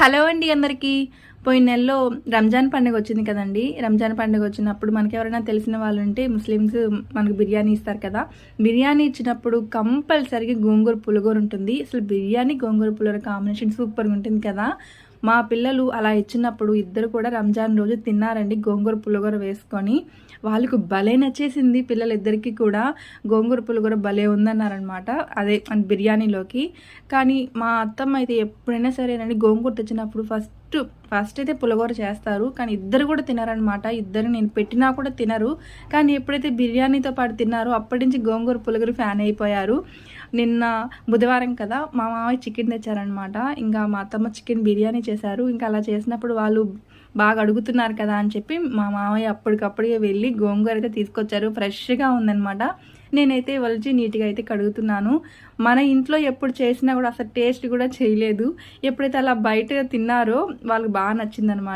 Hello అండి అందరికీ. పోయిన నెలలో రంజాన్ పండుగ వచ్చింది కదండి. రంజాన్ పండుగ వచ్చినప్పుడు మనకి ఎవరైనా తెలిసిన వాళ్ళు ఉంటే ముస్లిమ్స్ మనకు బిర్యానీ ఇస్తారు కదా. బిర్యానీ ఇచ్చినప్పుడు కంపల్సరీగా గోంగూర పులిగూర ఉంటుంది. అసలు బిర్యానీ గోంగూర పులిగూర కాంబినేషన్ సూపర్గా ఉంటుంది కదా. మా పిల్లలు అలా ఇచ్చినప్పుడు ఇద్దరు కూడా రంజాన్ రోజు తిన్నారండి. గోంగూర పులిగూర వేసుకొని వాళ్ళకు భలే నచ్చేసింది. పిల్లలిద్దరికీ కూడా గోంగూర పులిగూర భలే ఉందన్నారనమాట అదే బిర్యానీలోకి. కానీ మా అత్తమ్మ అయితే ఎప్పుడైనా సరేనండి గోంగూర తెచ్చినప్పుడు ఫస్ట్ ఫస్ట్ అయితే పులగూర చేస్తారు కానీ ఇద్దరు కూడా తినారనమాట ఇద్దరు నేను పెట్టినా కూడా తినరు. కానీ ఎప్పుడైతే బిర్యానీతో పాటు తిన్నారో అప్పటి నుంచి గోంగూర పులిగూర ఫ్యాన్ అయిపోయారు. నిన్న బుధవారం కదా మా మామయ్య చికెన్ తెచ్చారనమాట ఇంకా మా అత్తమ్మ చికెన్ బిర్యానీ చేశారు. ఇంకా అలా చేసినప్పుడు వాళ్ళు బాగా అడుగుతున్నారు కదా అని చెప్పి మా మామయ్య అప్పటికప్పుడే వెళ్ళి గోంగూర అయితే తీసుకొచ్చారు. ఫ్రెష్గా ఉందనమాట నేనైతే వలిచి నీట్గా అయితే కడుగుతున్నాను. మన ఇంట్లో ఎప్పుడు చేసినా కూడా అసలు టేస్ట్ కూడా చేయలేదు. ఎప్పుడైతే అలా బయట తిన్నారో వాళ్ళకి బాగా నచ్చిందనమాట.